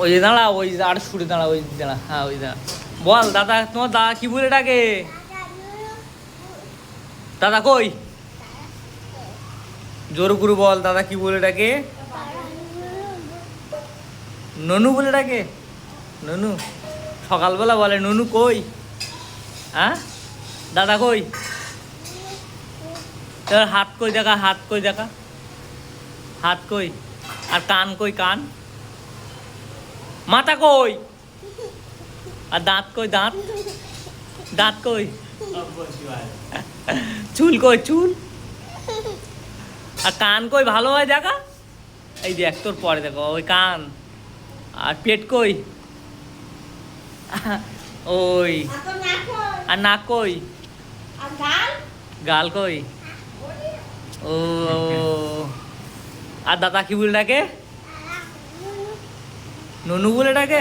ওই দাঁড়া, ওই আর সুরে দাঁড়া, ওই দাঁড়া হ্যাঁ ওই দাঁড়া। বল, দাদা, তোমার দাদা কি বলে ডাকে? দাদা কই? জোর করে বল, দাদা কি বলে ডাকে? ননু বলে ডাকে? ননু? সকালবেলা বলে, ননু কই? হ্যাঁ? দাদা কই? তোর হাত কই দেখা, হাত কই দেখা? হাত কই? আর কান কই, কান? মাথা কই? আর দাঁত কই, দাঁত? দাঁত কই? চুল কই, চুল? আর কান কই, ভালো হয় দেখা? এই দেখ, তোর পরে দেখো, ওই কান। আর পেট কই? ওই। আর নাক কই? গাল কই? ও। আর দাদা কি বলে ডাকে নুনু বলে ডাকে